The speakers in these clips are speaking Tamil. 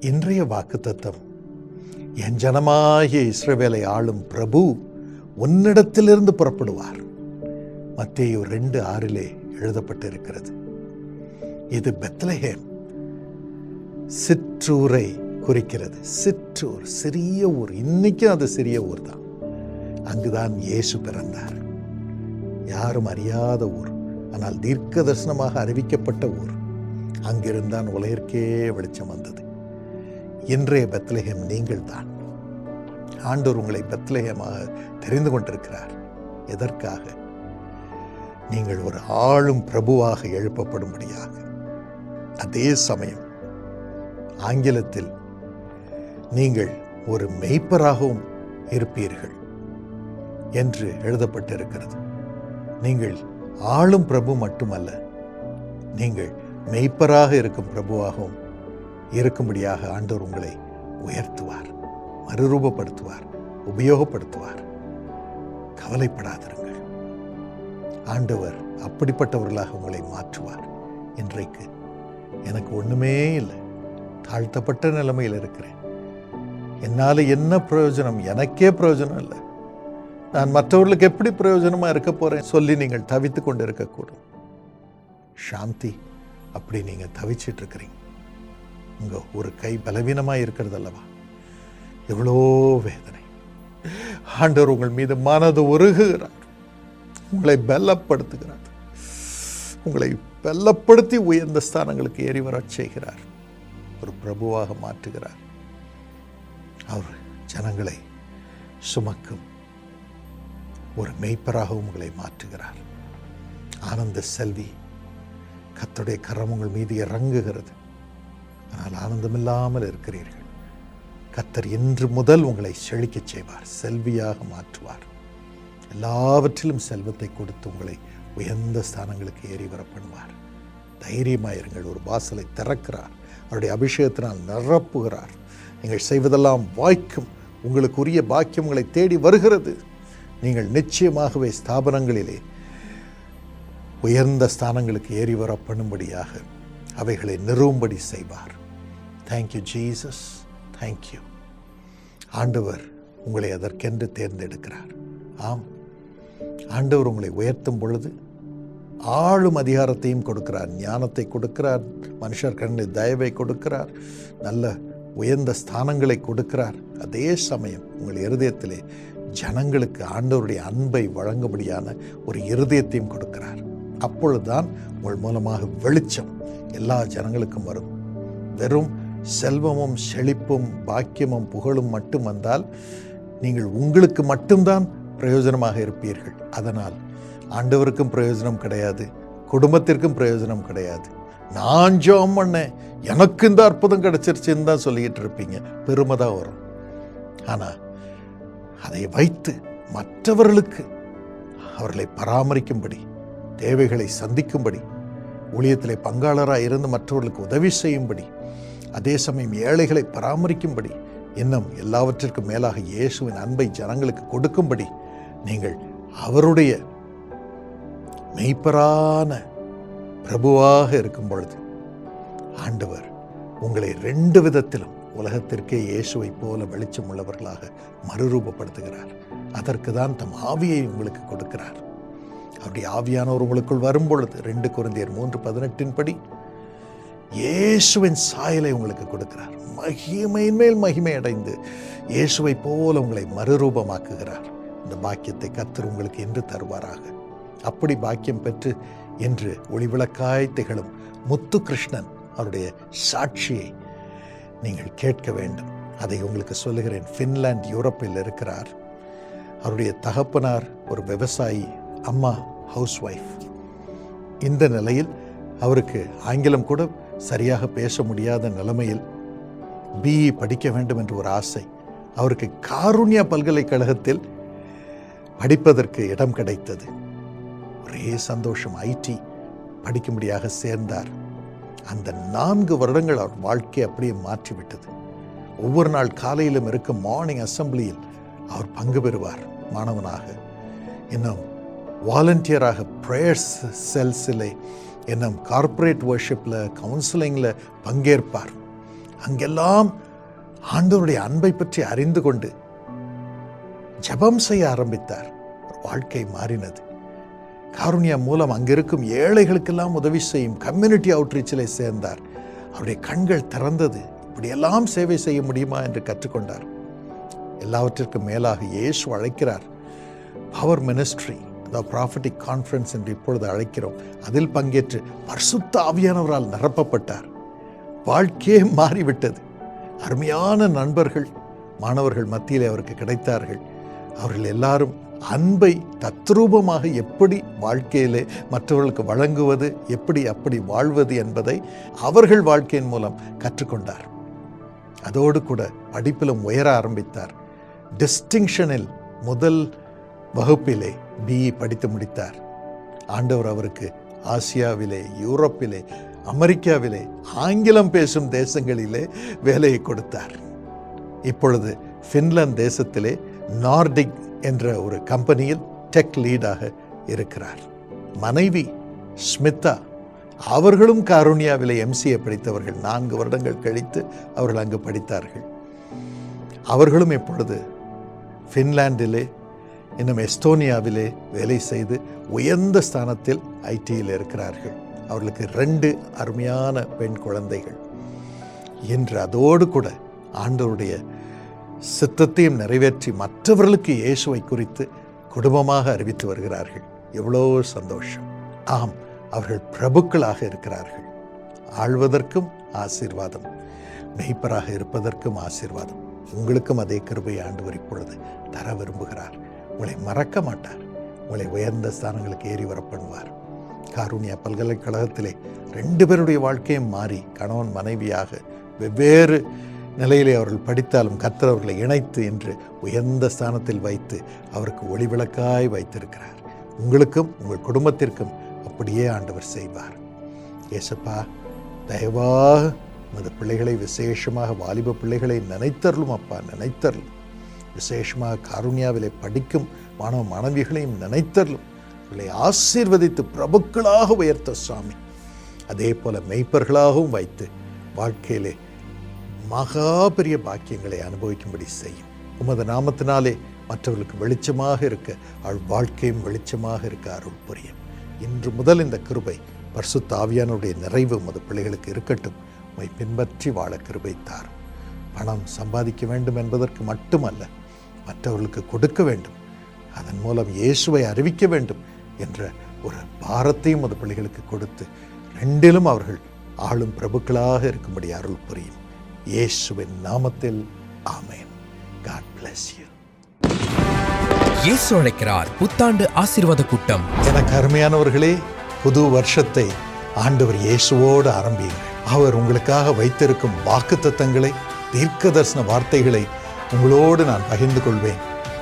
இன்றைய வாக்குத்தத்தம். என் ஜனமாகிய இஸ்ரவேலை ஆளும் பிரபு உன்னிடத்திலிருந்து புறப்படுவார். மத்தேயு ரெண்டு ஆறிலே எழுதப்பட்டிருக்கிறது. இது பெத்லஹேம். சிற்றூரை குறிக்கிறது. சிற்றூர் சிறிய ஊர். இன்னைக்கும் அது சிறிய ஊர் தான் அங்குதான் இயேசு பிறந்தார். யாரும் அறியாத ஊர். ஆனால் தீர்க்க தரிசனமாக அறிவிக்கப்பட்ட ஊர். அங்கிருந்தான் உலகிற்கே வெளிச்சம் வந்தது. இன்றைய பெத்லஹேம் நீங்கள் தான் ஆண்டோர் உங்களை பெத்லஹேமாக தெரிந்து கொண்டிருக்கிறார். எதற்காக? நீங்கள் ஒரு ஆளும் பிரபுவாக எழுப்பப்படும்படியாக. அதே சமயம் ஆங்கிலத்தில் நீங்கள் ஒரு மெய்ப்பராகவும் இருப்பீர்கள் என்று எழுதப்பட்டிருக்கிறது. நீங்கள் ஆளும் பிரபு மட்டுமல்ல நீங்கள் மெய்ப்பராக இருக்கும் பிரபுவாகவும் இருக்கும்படியாக ஆண்டவர் உங்களை உயர்த்துவார் மறுரூபப்படுத்துவார் உபயோகப்படுத்துவார். கவலைப்படாதிருங்கள். ஆண்டவர் அப்படிப்பட்டவர்களாக உங்களை மாற்றுவார். இன்றைக்கு எனக்கு ஒண்ணுமே இல்லை. தாழ்த்தப்பட்ட நிலைமையில் இருக்கிறேன். என்னால் என்ன பிரயோஜனம்? எனக்கே பிரயோஜனம் இல்லை. நான் மற்றவர்களுக்கு எப்படி பிரயோஜனமா இருக்க போறேன் சொல்லி நீங்கள் தவித்து கொண்டு இருக்கக்கூடும் சாந்தி அப்படி நீங்க தவிச்சிட்டு உங்கள் ஒரு கை பலவீனமா இருக்கிறது அல்லவா எவ்வளோ வேதனை. ஆண்டவர் உங்கள் மீது மனது உருகுகிறார். உங்களை பலப்படுத்துகிறார். உங்களை பலப்படுத்தி உயர்ந்த ஸ்தானங்களுக்கு ஏறி வரச் செய்கிறார். ஒரு பிரபுவாக மாற்றுகிறார். அவர் ஜனங்களை சுமக்கும் ஒரு மெய்ப்பராக உங்களை மாற்றுகிறார். ஆனந்த செல்வி கத்துடைய கரம் உங்கள் மீது இறங்குகிறது. ஆனால் ஆனந்தமில்லாமல் இருக்கிறீர்கள். கத்தர் இன்று முதல் உங்களை செழிக்கச் செய்வார் செல்வியாக மாற்றுவார். எல்லாவற்றிலும் செல்வத்தை கொடுத்து உங்களை உயர்ந்த ஸ்தானங்களுக்கு ஏறி வர பண்ணுவார் தைரியமாயிருங்கள் ஒரு வாசலை திறக்கிறார் அவருடைய அபிஷேகத்தினால் நிரப்புகிறார். நீங்கள் செய்வதெல்லாம் வாய்க்கும் உங்களுக்கு உரிய பாக்கியம் உங்களை தேடி வருகிறது. நீங்கள் நிச்சயமாகவே ஸ்தாபனங்களிலே உயர்ந்த ஸ்தானங்களுக்கு ஏறி வர பண்ணும்படியாக அவைகளை நிறுவும்படி செய்வார். தேங்க்யூ ஜீசஸ் தேங்க்யூ ஆண்டவர் உங்களை அதற்கென்று தேர்ந்தெடுக்கிறார். ஆம். ஆண்டவர் உங்களை உயர்த்தும் பொழுது ஆளும் அதிகாரத்தையும் கொடுக்கிறார். ஞானத்தை கொடுக்கிறார். மனுஷர் கண்ணில் தயவை கொடுக்கிறார். நல்ல உயர்ந்த ஸ்தானங்களை கொடுக்கிறார். அதே சமயம் உங்கள் இருதயத்திலே ஜனங்களுக்கு ஆண்டவருடைய அன்பை வழங்கும்படியான ஒரு இருதயத்தையும் கொடுக்கிறார். அப்பொழுதுதான் உங்கள் மூலமாக வெளிச்சம் எல்லா ஜனங்களுக்கும் வரும். வெறும் செல்வமும் செழிப்பும் பாக்கியமும் புகழும் மட்டும் வந்தால் நீங்கள் உங்களுக்கு மட்டும்தான் பிரயோஜனமாக இருப்பீர்கள். அதனால் ஆண்டவருக்கும் பிரயோஜனம் கிடையாது குடும்பத்திற்கும் பிரயோஜனம் கிடையாது. நான் ஜோம் பண்ணேன் எனக்கு இந்த அற்புதம் கிடைச்சிருச்சுன்னு தான் சொல்லிக்கிட்டு இருப்பீங்க. பெருமை தான் வரும். ஆனால் அதை வைத்து மற்றவர்களுக்கு அவர்களை பராமரிக்கும்படி தேவைகளை சந்திக்கும்படி ஊழியத்திலே பங்காளராக இருந்து மற்றவர்களுக்கு உதவி செய்யும்படி அதே சமயம் ஏழைகளை பராமரிக்கும்படி இன்னும் எல்லாவற்றிற்கும் மேலாக இயேசுவின் அன்பை ஜனங்களுக்கு கொடுக்கும்படி நீங்கள் அவருடைய மெய்ப்பரான பிரபுவாக இருக்கும் பொழுது ஆண்டவர் உங்களை ரெண்டு விதத்திலும் உலகத்திற்கே இயேசுவை போல வெளிச்சம் உள்ளவர்களாக மறுரூபப்படுத்துகிறார். அதற்கு தான் தம் ஆவியை உங்களுக்கு கொடுக்கிறார். அப்படி ஆவியானவர் உங்களுக்குள் வரும் பொழுது ரெண்டு குழந்தையர் மூன்று பதினெட்டின் படி இயேசுவின் சாயலை உங்களுக்கு கொடுக்கிறார். மகிமையின் மேல் மகிமை அடைந்து இயேசுவை போல உங்களை மறுரூபமாக்குகிறார். இந்த பாக்கியத்தை கத்தர் உங்களுக்கு என்று தருவாராக. அப்படி பாக்கியம் பெற்று என்று ஒளிவிளக்காய் திகழும் முத்து கிருஷ்ணன் அவருடைய சாட்சியை நீங்கள் கேட்க வேண்டும். அதை உங்களுக்கு சொல்லுகிறேன். ஃபின்லாந்து யூரோப்பில் இருக்கிறார். அவருடைய தகப்பனார் ஒரு விவசாயி அம்மா ஹவுஸ் ஒய்ஃப் இந்த நிலையில் அவருக்கு ஆங்கிலம் கூட சரியாக பேச முடியாத நிலைமையில் பிஇ படிக்க வேண்டும் என்று ஒரு ஆசை அவருக்கு காருண்யா பல்கலைக்கழகத்தில் படிப்பதற்கு இடம் கிடைத்தது. ஒரே சந்தோஷம். ஐடி படிக்கும்படியாக சேர்ந்தார். அந்த நான்கு வருடங்கள் அவர் வாழ்க்கையை அப்படியே மாற்றிவிட்டது. ஒவ்வொரு நாள் காலையிலும் இருக்கும் மார்னிங் அசம்பிளியில் அவர் பங்கு பெறுவார் மாணவனாக. இன்னும் வாலண்டியராக ப்ரேயர்ஸ் செல்ஸிலே இன்னும் கார்ப்பரேட் வர்ஷிப்பில் கவுன்சிலிங்கில் பங்கேற்பார். அங்கெல்லாம் ஆண்டவருடைய அன்பை பற்றி அறிந்து கொண்டு ஜெபம் செய்ய ஆரம்பித்தார். வாழ்க்கை மாறினது. காருண்யா மூலம் அங்கிருக்கும் ஏழைகளுக்கெல்லாம் உதவி செய்யும் கம்யூனிட்டி அவுட்ரீச்சில் சேர்ந்தார். அவருடைய கண்கள் திறந்தது. இப்படியெல்லாம் சேவை செய்ய முடியுமா என்று கற்றுக்கொண்டார். எல்லாவற்றிற்கும் மேலாக இயேசு அழைக்கிறார். Power ministry the prophetic conference என்று இப்பொழுது அழைக்கிறோம். அதில் பங்கேற்று பர்சுத்த ஆவியானவரால் நிரப்பப்பட்டார். வாழ்க்கையே மாறிவிட்டது. அருமையான நண்பர்கள் மாணவர்கள் மத்தியில் அவருக்கு கிடைத்தார்கள். அவர்கள் எல்லாரும் அன்பை தத்ரூபமாக எப்படி வாழ்க்கையிலே மற்றவர்களுக்கு வழங்குவது எப்படி அப்படி வாழ்வது என்பதை அவர்கள் வாழ்க்கையின் மூலம் கற்றுக்கொண்டார். அதோடு கூட படிப்பிலும் உயர ஆரம்பித்தார். டிஸ்டிங்ஷனில் முதல் வகுப்பிலே பிஇ படித்து முடித்தார். ஆண்டவர் அவருக்கு ஆசியாவிலே யூரோப்பிலே அமெரிக்காவிலே ஆங்கிலம் பேசும் தேசங்களிலே வேலையை கொடுத்தார். இப்பொழுது ஃபின்லாந்து தேசத்திலே நார்டிக் என்ற ஒரு கம்பெனியில் டெக் லீடாக இருக்கிறார். மனைவி ஸ்மிதா அவர்களும் காருண்யாவிலே எம்சிஏ படித்தவர்கள் நான்கு வருடங்கள் கழித்து அவர்கள் அங்கு படித்தார்கள். அவர்களும் இப்பொழுது ஃபின்லாண்டிலே இன்னும் எஸ்டோனியாவிலே வேலை செய்து உயர்ந்த ஸ்தானத்தில் ஐடியில் இருக்கிறார்கள். அவர்களுக்கு ரெண்டு அருமையான பெண் குழந்தைகள். இன்று அதோடு கூட ஆண்டவருடைய சித்தத்தையும் நிறைவேற்றி மற்றவர்களுக்கு இயேசுவை குறித்து குடும்பமாக அறிவித்து வருகிறார்கள். எவ்வளோ சந்தோஷம். ஆம் அவர்கள் பிரபுக்களாக இருக்கிறார்கள். ஆழ்வதற்கும் ஆசீர்வாதம். மெய்ப்பராக இருப்பதற்கும் ஆசீர்வாதம். உங்களுக்கும் அதே கிருபை ஆண்டு இப்பொழுது தர விரும்புகிறார். உங்களை மறக்க மாட்டார். உங்களை உயர்ந்த ஸ்தானங்களுக்கு ஏறி வர பண்ணுவார் காருண்யா பல்கலைக்கழகத்திலே ரெண்டு பேருடைய வாழ்க்கையும் மாறி கணவன் மனைவியாக வெவ்வேறு நிலையிலே அவர்கள் படித்தாலும் கர்த்தர் அவர்களை இணைத்து என்று உயர்ந்த ஸ்தானத்தில் வைத்து அவருக்கு ஒளிவிளக்காய் வைத்திருக்கிறார். உங்களுக்கும் உங்கள் குடும்பத்திற்கும் அப்படியே ஆண்டவர் செய்வார். ஏசப்பா தயவாக உமது பிள்ளைகளை விசேஷமாக வாலிப பிள்ளைகளை நினைத்தருளும் அப்பா நினைத்தருளும். விசேஷமாக காருண்யாவிலே படிக்கும் மாணவ மாணவிகளையும் நினைத்தரலும் அவர்களை ஆசீர்வதித்து பிரபுக்களாக உயர்த்த சுவாமி. அதே போல மெய்ப்பர்களாகவும் வைத்து வாழ்க்கையிலே மகா பெரிய பாக்கியங்களை அனுபவிக்கும்படி செய்யும். உமது நாமத்தினாலே மற்றவர்களுக்கு வெளிச்சமாக இருக்க அவள் வாழ்க்கையும் வெளிச்சமாக இருக்க அருள் புரியும் இன்று முதல் இந்த கிருபை பரிசுத்த ஆவியானுடைய நிறைவு உமது பிள்ளைகளுக்கு இருக்கட்டும். உம்மை பின்பற்றி வாழ கிருபை தாரும். பணம் சம்பாதிக்க வேண்டும் என்பதற்கு மட்டுமல்ல மற்றவர்களுக்கு கொடுக்க வேண்டும். அதன் மூலம் இயேசுவை அறிவிக்க வேண்டும் என்ற ஒரு பாரத்தையும் அது பிள்ளைகளுக்கு கொடுத்து ரெண்டிலும் அவர்கள் ஆளும் பிரபுக்களாக இருக்கும்படி அருள் புரியும். இயேசுவின் நாமத்தில் ஆமென். God bless you. இயேசு அழைக்கிறார் புத்தாண்டு ஆசீர்வாத கூட்டம். எனக்கு அருமையானவர்களே புது வருஷத்தை ஆண்டவர் இயேசுவோடு ஆரம்பியுங்கள். அவர் உங்களுக்காக வைத்திருக்கும் வாக்குத்தத்தங்களை தீர்க்க தரிசன வார்த்தைகளை உங்களோடு நான் பகிர்ந்து கொள்வேன்.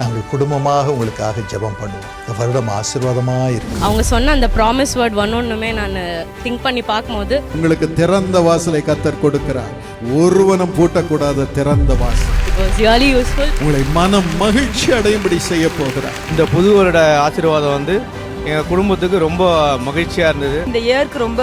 நாங்கள் குடும்பமாக உங்களுக்காக ஜெபம் பண்ணுவோம். இந்த வருடம் ஆசீர்வாதமாக இருக்கும் அவங்க சொன்ன அந்த ப்ராமிஸ் வேர்ட் ஒன்னொன்றுமே நான் திங்க் பண்ணி பார்க்கும்போது உங்களுக்கு திறந்த வாசலை கத்தர் கொடுக்கிறார். ஒருவனும் பூட்டக்கூடாத திறந்த வாசல். உங்களை மனம் மகிழ்ச்சி அடையும்படி செய்ய போகிறார். இந்த புது வருட ஆசீர்வாதம் வந்து எங்கள் குடும்பத்துக்கு ரொம்ப மகிழ்ச்சியாக இருந்தது. இந்த இயருக்கு ரொம்ப